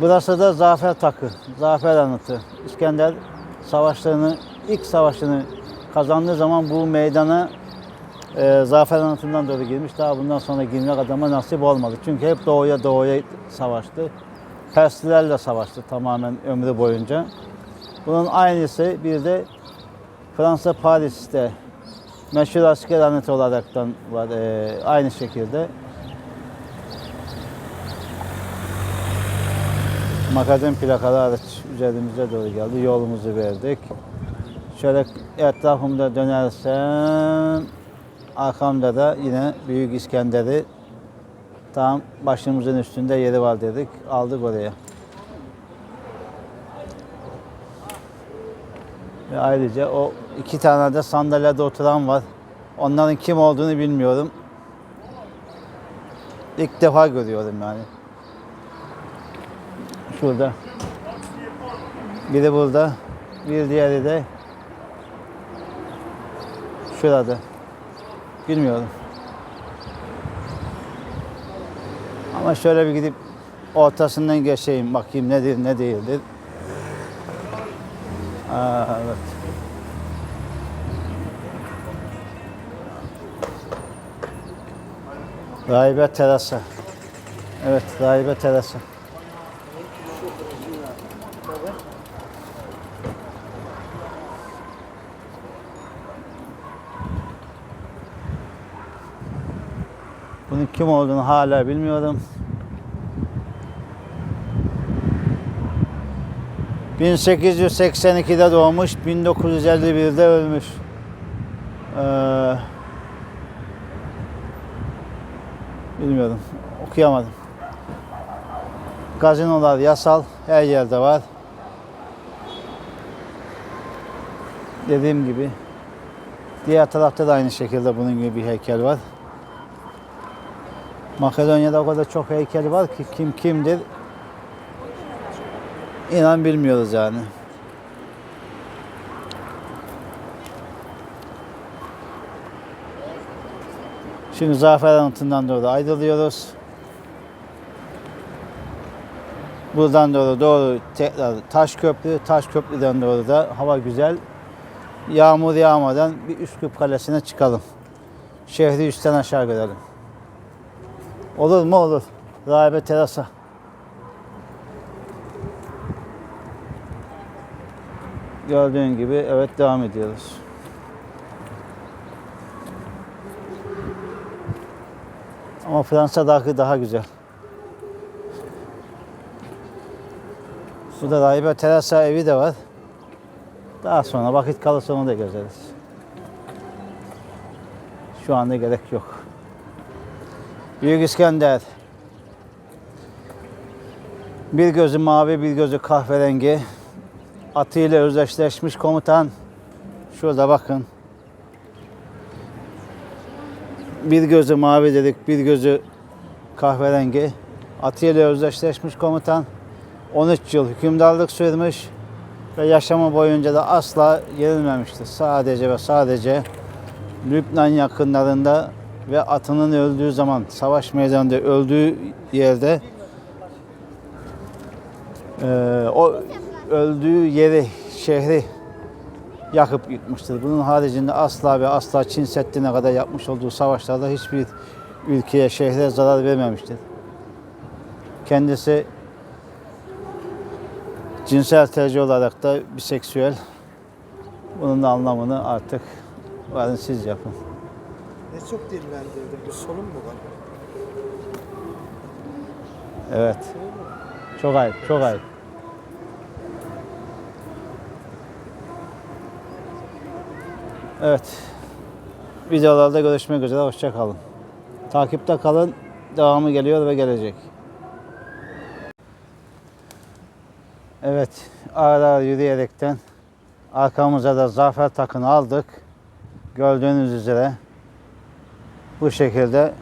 Burası da Zafer Takı, Zafer Anıtı. İskender savaşlarını, ilk savaşını kazandığı zaman bu meydana e, Zafer Anıtı'ndan doğru girmiş. Daha bundan sonra girmek adama nasip olmadı. Çünkü hep doğuya doğuya savaştı. Perslilerle savaştı tamamen ömrü boyunca. Bunun aynısı bir de Fransa Paris'te meşhur asker anıtı olaraktan var e, aynı şekilde. Makadem plakalı araç üzerimize doğru geldi. Yolumuzu verdik. Şöyle etrafımda dönersem arkamda da yine Büyük İskender'i tam başımızın üstünde yeri var dedik. Aldık oraya. Ve ayrıca o iki tane de sandalyede oturan var. Onların kim olduğunu bilmiyorum. İlk defa görüyorum yani. Şurada. Biri burada. Bir diğeri de şurada. Bilmiyorum. Ama şöyle bir gidip ortasından geçeyim bakayım nedir ne değildir. Aa, evet. Rahibe terası. Evet, rahibe terası. Bunun kim olduğunu hala bilmiyorum. 1882'de doğmuş, 1951'de ölmüş. Ee, bilmiyorum, okuyamadım. Gazinolar yasal, her yerde var. Dediğim gibi, diğer tarafta da aynı şekilde bunun gibi bir heykel var. Makedonya'da o kadar çok heykel var ki kim kimdir inan bilmiyoruz yani. Şimdi Zafer Anıtı'ndan doğru ayrılıyoruz. Buradan doğru doğru tekrar Taş Köprü, Taş Köprü'den doğru da hava güzel. Yağmur yağmadan bir Üsküp Kalesi'ne çıkalım. Şehri üstten aşağı görelim. Olur mu olur. Rahibe terasa. Gördüğün gibi evet devam ediyoruz. Ama Fransa'daki daha güzel. Burada Rahibe Terasa evi de var. Daha sonra vakit kalırsa onu da gezeriz. Şu anda gerek yok. Büyük İskender. Bir gözü mavi, bir gözü kahverengi. Atıyla özdeşleşmiş komutan. Şurada bakın. Bir gözü mavi dedik, bir gözü kahverengi. Atıyla özdeşleşmiş komutan. 13 yıl hükümdarlık sürmüş ve yaşamı boyunca da asla yenilmemiştir. Sadece ve sadece Lübnan yakınlarında ve atının öldüğü zaman savaş meydanında öldüğü yerde eee, o öldüğü yeri şehri yakıp yıkmıştır. Bunun haricinde asla ve asla Çin Seddi'ne kadar yapmış olduğu savaşlarda hiçbir ülkeye, şehre zarar vermemiştir. Kendisi cinsel tercih olarak da biseksüel. Bunun da anlamını artık varın siz yapın. Ne çok dillendirdi. Bir sorun mu var? Evet. Çok ayıp, çok ayıp. Evet. Videolarda görüşmek üzere. Hoşça kalın. Takipte kalın. Devamı geliyor ve gelecek. Evet. Ağır yürüyerekten arkamıza da zafer takını aldık. Gördüğünüz üzere bu şekilde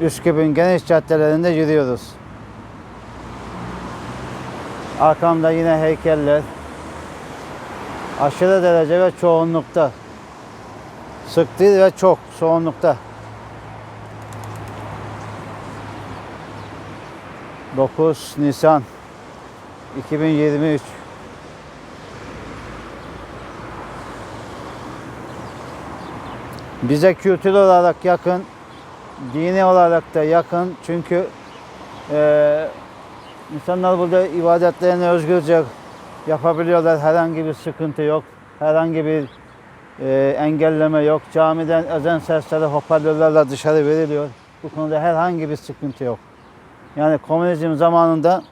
Üsküp'ün geniş caddelerinde yürüyoruz. Arkamda yine heykeller. Aşırı derece ve çoğunlukta. Sık değil ve çok çoğunlukta. 9 Nisan 2023 Bize kültür olarak yakın, dini olarak da yakın çünkü eee, insanlar burada ibadetlerini özgürce yapabiliyorlar. Herhangi bir sıkıntı yok, herhangi bir eee, engelleme yok. Camiden ezan sesleri hoparlörlerle dışarı veriliyor. Bu konuda herhangi bir sıkıntı yok. Yani komünizm zamanında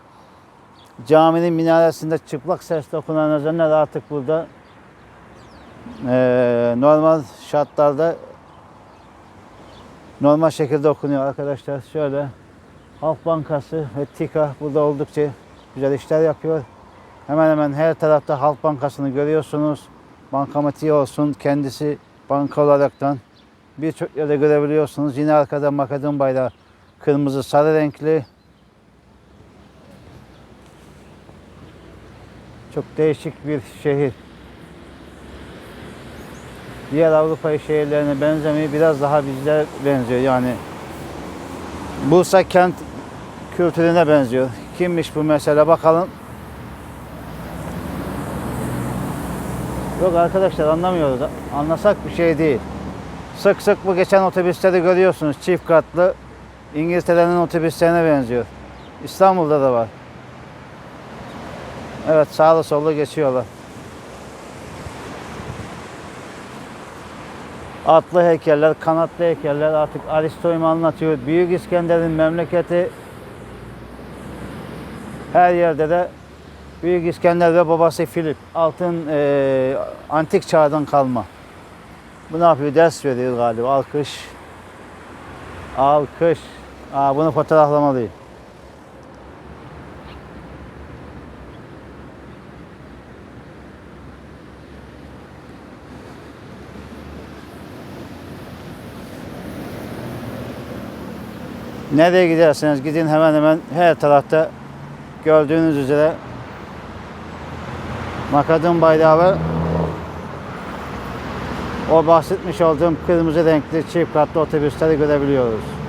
caminin minaresinde çıplak sesle okunan ezanlar artık burada eee, normal şartlarda normal şekilde okunuyor arkadaşlar. Şöyle Halk Bankası ve TİKA burada oldukça güzel işler yapıyor. Hemen hemen her tarafta Halk Bankası'nı görüyorsunuz. Bankamatiği olsun, kendisi banka olaraktan birçok yerde görebiliyorsunuz. Yine arkada Makedon bayrağı kırmızı sarı renkli. Çok değişik bir şehir. Diğer Avrupa şehirlerine benzemiyor. Biraz daha bizlere benziyor yani. Bursa kent kültürüne benziyor. Kimmiş bu mesela bakalım. Yok arkadaşlar anlamıyoruz. Anlasak bir şey değil. Sık sık bu geçen otobüsleri görüyorsunuz. Çift katlı. İngiltere'nin otobüslerine benziyor. İstanbul'da da var. Evet sağlı sollu geçiyorlar. Atlı heykeller, kanatlı heykeller artık Aristo'yu anlatıyor. Büyük İskender'in memleketi her yerde de Büyük İskender ve babası Filip altın eee, antik çağdan kalma. Bu ne yapıyor? Ders veriyor galiba. Alkış. Alkış. Aa, bunu fotoğraflamalıyım. Nereye giderseniz gidin hemen hemen her tarafta gördüğünüz üzere Makedon bayrağı ve o bahsetmiş olduğum kırmızı renkli çift katlı otobüsleri görebiliyoruz.